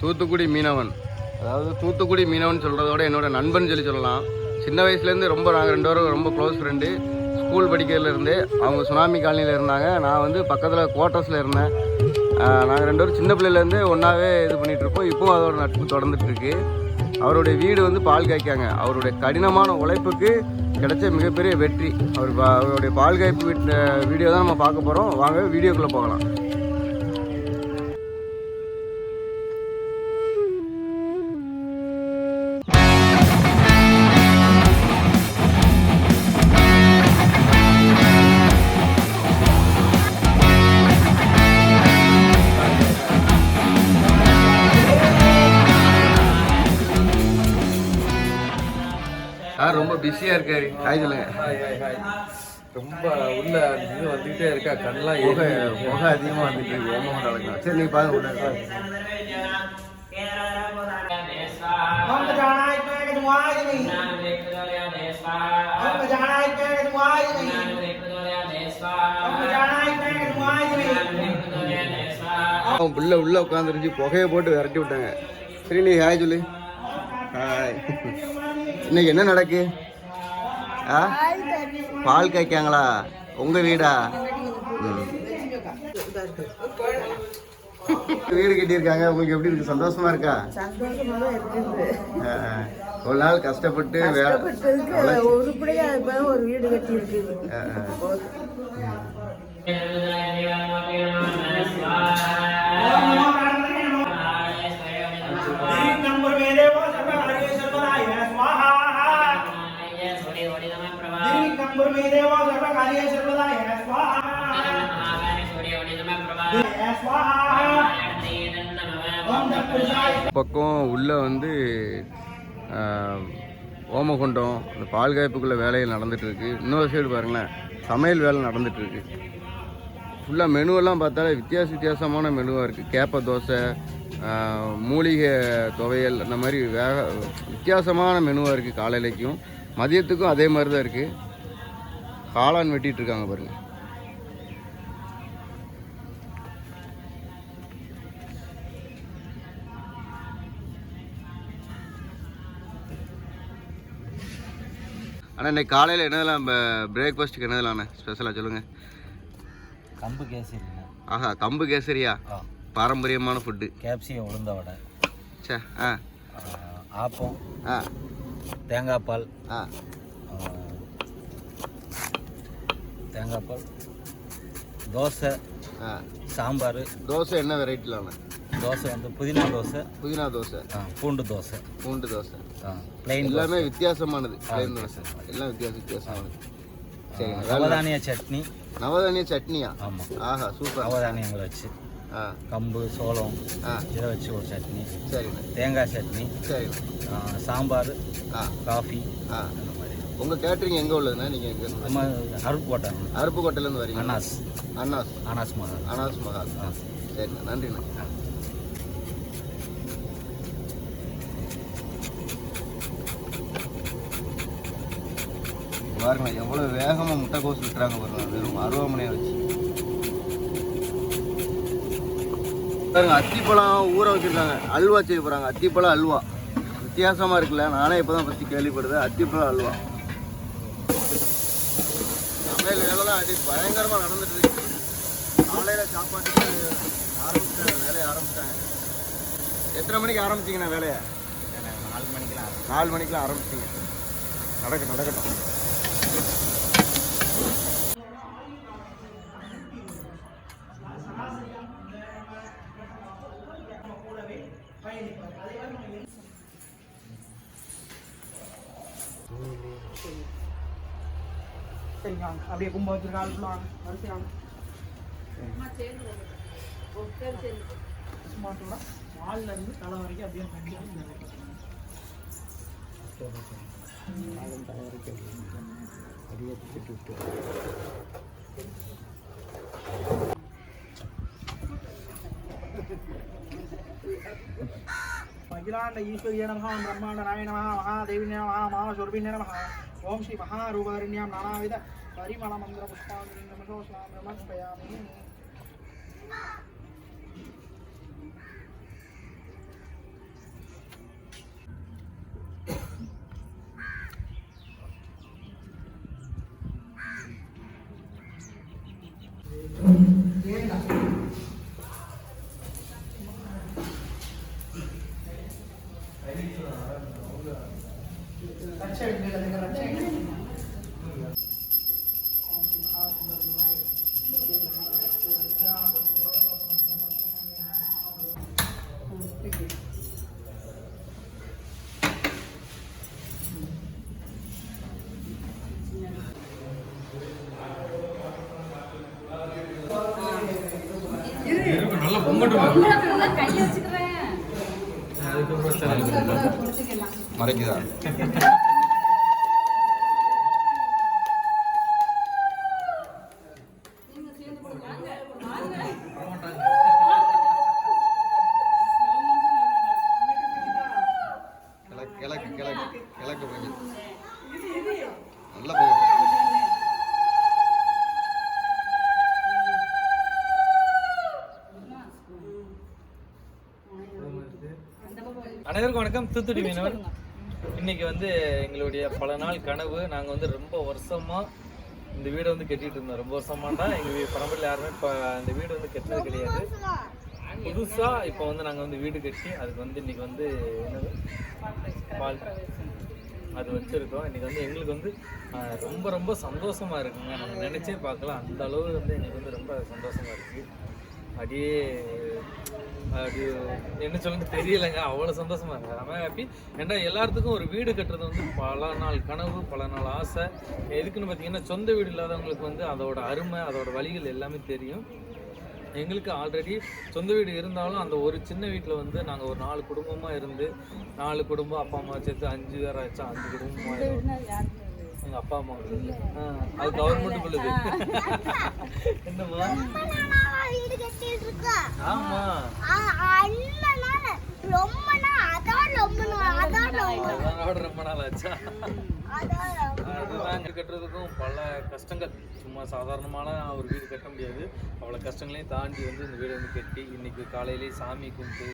தூத்துக்குடி மீனவன். அதாவது தூத்துக்குடி மீனவன் சொல்கிறதோட என்னோட நண்பன் சொல்லி சொல்லலாம். சின்ன வயசுலேருந்து ரொம்ப நாங்கள் ரெண்டு பேரும் ரொம்ப க்ளோஸ் ஃப்ரெண்டு ஸ்கூல் படிக்கிறதுலேருந்தே அவங்க சுனாமி காலனியில் இருந்தாங்க. நான் வந்து பக்கத்தில் குவார்ட்டர்ஸில் இருந்தேன். நாங்கள் ரெண்டு பேரும் சின்ன பிள்ளையிலேருந்து ஒன்றாவே இது பண்ணிகிட்டு இருப்போம் இப்போவும் அதோட நட்பு தொடர்ந்துட்டுருக்கு அவருடைய வீடு வந்து பால் காய்க்காங்க. அவருடைய கடினமான உழைப்புக்கு கிடைச்ச மிகப்பெரிய வெற்றி. அவர் அவருடைய பால் காய்ப்பு வீட்டில் வீடியோ தான் நம்ம பார்க்க போகிறோம் வாங்க வீடியோக்குள்ளே போகலாம். ரொம்ப பிஸியாக இருக்காரு ஹாய் சொல்லுங்க. ரொம்ப உள்ள இது வந்துகிட்டே இருக்கா? கண்ணெல்லாம் முக முக அதிகமாக வந்துட்டு இருக்கு. ரொம்ப நடக்கலாம் சரி நீ பாருங்க உள்ள அவன் பிள்ளை உள்ள உட்காந்துருந்துச்சு புகையை போட்டு விரட்டி விட்டாங்க. சரி நீ ஹாய் சொல்லு. ஹாய் இன்னைக்கு என்ன நடக்கு? ஆ? பால் காய்க்காங்களா? உங்க வீடா? ம். வீடு கட்டியிருக்காங்க. உங்களுக்கு எப்படி இருக்கு? சந்தோஷமா இருக்கா. ஒரு நாள் கஷ்டப்பட்டு ஒரு வீடு கட்டி దేవా సర్వ కార్య సర్వదా பக்கம் உள்ள வந்து ஓமகுண்டம் அந்த பால் காய்ப்புக்குள்ள வேலைகள் நடந்துட்டு இருக்கு இன்னொரு சைடு பாருங்களேன் சமையல் வேலை நடந்துட்டு இருக்கு ஃபுல்லாக மெனுவெல்லாம் பார்த்தாலே வித்தியாச வித்தியாசமான மெனுவாக இருக்குது கேப்ப தோசை மூலிகை துவையல் அந்த மாதிரி வேக வித்தியாசமான மெனுவாக இருக்குது காலையிலைக்கும் மதியத்துக்கும் அதே மாதிரி தான் இருக்குது காளான் வெட்டிட்டு இருக்காங்க பாருங்க. ஆனால் இன்னைக்கு காலையில் என்னதெல்லாம் பிரேக்ஃபாஸ்ட்டுக்கு என்னதெல்லாம் ஸ்பெஷலாக சொல்லுங்கள் கம்பு கேசரிங்க ஆஹா கம்பு கேசரியா? பாரம்பரியமான ஃபுட்டு கேப்சியம் உளுந்த வடை. சே ஆ. ஆ, ஆப்பம். ஆ. தேங்காய் பால். ஆ, தேங்காய் பால் தோசை ஆ. சாம்பார். தோசை என்ன வெரைட்டிலான? தோசை வந்து புதினா தோசை புதினா தோசை. ஆ, பூண்டு தோசை. பூண்டு தோசை. பிளெயின் எல்லாமே வித்தியாசமானது plain தோசை. எல்லாம் வித்தியாச வித்தியாசமானது. வேலை நவதானிய சட்னி. நவதானிய சட்னியா? ஆமாம் ஆஹா சூப்பர். நவதானியங்களை வச்சு. ஆ. கம்பு சோளம் ஆ. இதை வச்சு ஒரு சட்னி. சரிண்ணே. தேங்காய் சட்னி. ஆ, சாம்பார் ஆ. காஃபி. உங்கள் கேட்ரிங் எங்கே உள்ளதுண்ணா நீங்கள் எங்கே நம்ம அருப்பு போட்டாங்க அருப்புக்கோட்டையிலேருந்து வரீங்க. அனாஸ். அண்ணாஸ் அனாஸ் மகா அனாஸ் மஹால். சரிண்ணா நன்றிண்ணா. பாருங்க எவ்வளோ வேகமாக முட்டைக்கோஸ் விட்டுறாங்க பாருங்க. வெறும் அருவாமனையை வச்சு. பாருங்க அத்திப்பழம் ஊற வச்சிருக்காங்க. அல்வா செய்ய போகிறாங்க அத்திப்பழம் அல்வா. வித்தியாசமாக இருக்குல்ல. நானே இப்போ தான் ஃபஸ்ட்டு கேள்விப்படுது அத்திப்பழம் அல்வா. சமையல் வேலைலாம் அடி பயங்கரமாக நடந்துட்டு இருக்கு. காலையில் சாப்பாட்டுக்கு ஆரம்பிச்சிட்டாங்க வேலையை ஆரம்பிச்சிட்டாங்க எத்தனை மணிக்கு ஆரம்பிச்சிங்கண்ணா வேலையை? நாலு மணிக்கெல்லாம் நாலு மணிக்கெலாம் ஆரம்பிச்சிங்க. நடக்கட்டும் நடக்கட்டும். சரிங்க வாங்க அப்படியே கும்ப வச்சிருக்கா வாங்க வரிசை வாங்க சும்மாட்டோட வாலில் இருந்து தலை வரைக்கும் அப்படியே கண்டிப்பாக தலை அப்படியே விட்டு விட்டு அகிலாண்ட ஈஸ்வரிய நம பிரம்மாண்ட நாய நம மகாதேவி நம மகாஸ்வரூபி நம ஓம் ஸ்ரீ மகாரூபாரண்யாம் நானாவித பரிமள மந்திர புஷ்பாங்கிரி நமசோஸ்லாம் நமஸ்பயாமி மறைக்குதா? அனைவருக்கும் வணக்கம். தூத்துக்குடி மீனவர். இன்னைக்கு வந்து எங்களுடைய பல நாள் கனவு. நாங்கள் வந்து ரொம்ப வருஷமா இந்த வீடை வந்து கட்டிட்டு இருந்தோம். ரொம்ப வருஷமானா எங்கள் பரம்பரையில் யாருமே இப்போ இந்த வீடு வந்து கட்டினது கிடையாது. புதுசா இப்போ வந்து நாங்கள் வந்து வீடு கட்டி அதுக்கு வந்து இன்னைக்கு வந்து என்னது? பால் அது வச்சிருக்கோம். இன்னைக்கு வந்து எங்களுக்கு வந்து ரொம்ப ரொம்ப சந்தோஷமா இருக்குங்க. நாங்கள் நினைச்சே பார்க்கலாம். அந்த அளவு வந்து எங்களுக்கு வந்து ரொம்ப சந்தோஷமா இருக்கு. அப்படியே அப்படி என்ன சொல்லுன்னு தெரியலைங்க. அவ்வளோ சந்தோஷமா இருக்கு. ரொம்ப ஹாப்பி ஏன்னா எல்லாத்துக்கும் ஒரு வீடு கட்டுறது வந்து பல நாள் கனவு பல நாள் ஆசை. எதுக்குன்னு பார்த்தீங்கன்னா சொந்த வீடு இல்லாதவங்களுக்கு வந்து அதோட அருமை அதோட வழிகள் எல்லாமே தெரியும். எங்களுக்கு ஆல்ரெடி சொந்த வீடு இருந்தாலும் அந்த ஒரு சின்ன வீட்டில் வந்து நாங்கள் ஒரு நாலு குடும்பமாக இருந்து நாலு குடும்பம் அப்பா அம்மா சேர்த்து அஞ்சு பேர் ஆச்சா அஞ்சு குடும்பமாக எங்கள் அப்பா அம்மா அது கவர்மெண்ட் உள்ளது என்னம்மா? ஆமா. ரொம்ப நாள் அதான் ரொம்ப நாள் அதான் ரொம்ப நாள். ஆச்சா? வீடு கட்டுறதுக்கும் பல கஷ்டங்கள். சும்மா சாதாரணமான ஒரு வீடு கட்ட முடியாது. அவ்வளோ கஷ்டங்களையும் தாண்டி வந்து இந்த வீடு வந்து கட்டி இன்னைக்கு காலையிலேயே சாமி கும்பிட்டு